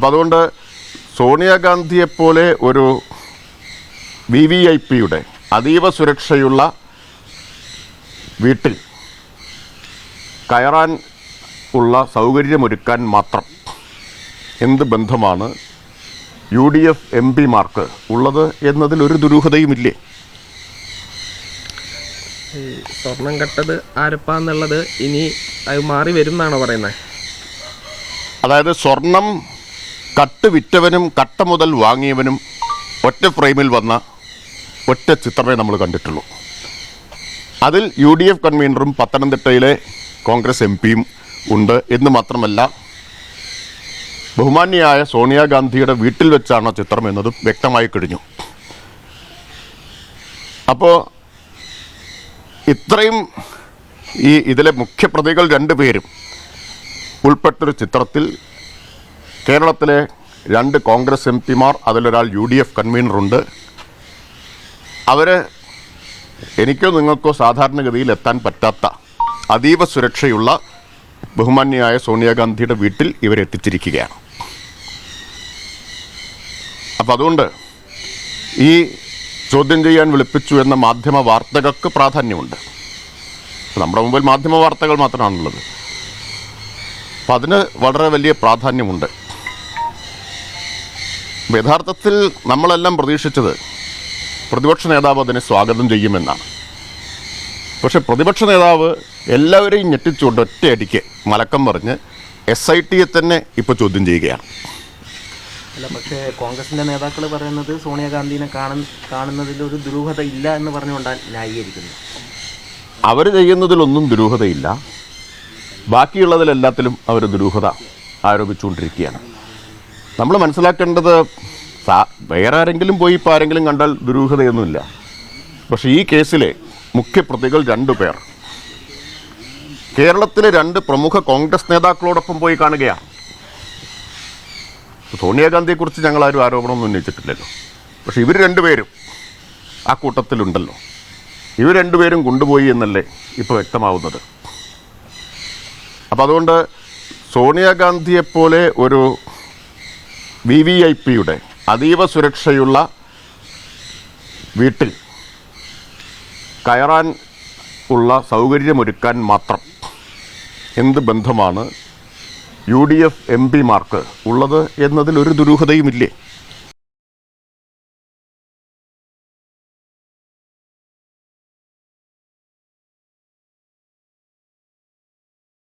അപ്പം അതുകൊണ്ട് സോണിയാഗാന്ധിയെപ്പോലെ ഒരു വി വി ഐ പിയുടെ അതീവ സുരക്ഷയുള്ള വീട്ടിൽ കയറാൻ ഉള്ള സൗകര്യമൊരുക്കാൻ മാത്രം എന്ത് ബന്ധമാണ് യു ഡി എഫ് എം പിമാർക്ക് ഉള്ളത് എന്നതിൽ ഒരു ദുരൂഹതയുമില്ലേ? സ്വർണം കട്ടത് ആരപ്പാന്നുള്ളത് ഇനി അത് മാറി വരും എന്നാണോ പറയുന്നത്? അതായത് സ്വർണം കട്ട് വിറ്റവനും കട്ട മുതൽ വാങ്ങിയവനും ഒറ്റ ഫ്രെയിമിൽ വന്ന ഒറ്റ ചിത്രമേ നമ്മൾ കണ്ടിട്ടുള്ളൂ. അതിൽ യു ഡി എഫ് കൺവീനറും പത്തനംതിട്ടയിലെ കോൺഗ്രസ് എം പിയും ഉണ്ട് എന്ന് മാത്രമല്ല ബഹുമാന്യയായ സോണിയാഗാന്ധിയുടെ വീട്ടിൽ വെച്ചാണ് ചിത്രം എന്നതും വ്യക്തമായി കഴിഞ്ഞു. അപ്പോൾ ഇത്രയും ഈ ഇതിലെ മുഖ്യപ്രതികൾ രണ്ടുപേരും ഉൾപ്പെട്ടൊരു ചിത്രത്തിൽ കേരളത്തിലെ രണ്ട് കോൺഗ്രസ് എം പിമാർ അതിലൊരാൾ യു ഡി എഫ് കൺവീനറുണ്ട്. അവർ എനിക്കോ നിങ്ങൾക്കോ സാധാരണഗതിയിൽ എത്താൻ പറ്റാത്ത അതീവ സുരക്ഷയുള്ള ബഹുമാന്യയായ സോണിയാഗാന്ധിയുടെ വീട്ടിൽ ഇവരെത്തിച്ചിരിക്കുകയാണ് അപ്പം അതുകൊണ്ട് ഈ ചോദ്യം ചെയ്യാൻ വിളിപ്പിച്ചു എന്ന മാധ്യമ വാർത്തകൾക്ക് പ്രാധാന്യമുണ്ട്. നമ്മുടെ മുമ്പിൽ മാധ്യമ വാർത്തകൾ മാത്രമാണുള്ളത്. അപ്പം അതിന് വളരെ വലിയ പ്രാധാന്യമുണ്ട്. യഥാർത്ഥത്തിൽ നമ്മളെല്ലാം പ്രതീക്ഷിച്ചത് പ്രതിപക്ഷ നേതാവ് അതിനെ സ്വാഗതം ചെയ്യുമെന്നാണ്. പക്ഷേ പ്രതിപക്ഷ നേതാവ് എല്ലാവരെയും ഞെട്ടിച്ചുകൊണ്ട് ഒറ്റയടിക്ക് മലക്കം പറഞ്ഞ് എസ് ഐ ടിയെ തന്നെ ഇപ്പോൾ ചോദ്യം ചെയ്യുകയാണ്. അല്ല പക്ഷേ കോൺഗ്രസിന്റെ നേതാക്കൾ പറയുന്നത് സോണിയാഗാന്ധിനെ കാണുന്ന കാണുന്നതിൽ ഒരു ദുരൂഹത ഇല്ല എന്ന് പറഞ്ഞുകൊണ്ടാണ് ന്യായീകരിക്കുന്നത്. അവർ ചെയ്യുന്നതിലൊന്നും ദുരൂഹതയില്ല. ബാക്കിയുള്ളതിലെല്ലാത്തിലും അവർ ദുരൂഹത ആരോപിച്ചുകൊണ്ടിരിക്കുകയാണ്. നമ്മൾ മനസ്സിലാക്കേണ്ടത് വേറെ ആരെങ്കിലും പോയി ഇപ്പോൾ ആരെങ്കിലും കണ്ടാൽ ദുരൂഹതയൊന്നുമില്ല. പക്ഷേ ഈ കേസിലെ മുഖ്യപ്രതികൾ രണ്ടു പേർ. കേരളത്തിലെ രണ്ട് പ്രമുഖ കോൺഗ്രസ് നേതാക്കളോടൊപ്പം പോയി കാണുകയാണ് സോണിയാഗാന്ധിയെക്കുറിച്ച് ആരും ആരോപണമൊന്നും ഉന്നയിച്ചിട്ടില്ലല്ലോ. പക്ഷേ ഇവർ രണ്ടുപേരും ആ കൂട്ടത്തിലുണ്ടല്ലോ. ഇവർ രണ്ടുപേരും കൊണ്ടുപോയി എന്നല്ലേ ഇപ്പോൾ വ്യക്തമാവുന്നത്. അപ്പോൾ അതുകൊണ്ട് സോണിയാഗാന്ധിയെപ്പോലെ ഒരു വി വി ഐ പിയുടെ അതീവ സുരക്ഷയുള്ള വീട്ടിൽ കയറാൻ ഉള്ള സൗകര്യമൊരുക്കാൻ മാത്രം എന്ത് ബന്ധമാണ് യു ഡി എഫ് എം പിമാർക്ക് ഉള്ളത് എന്നതിൽ ഒരു ദുരൂഹതയുമില്ലേ?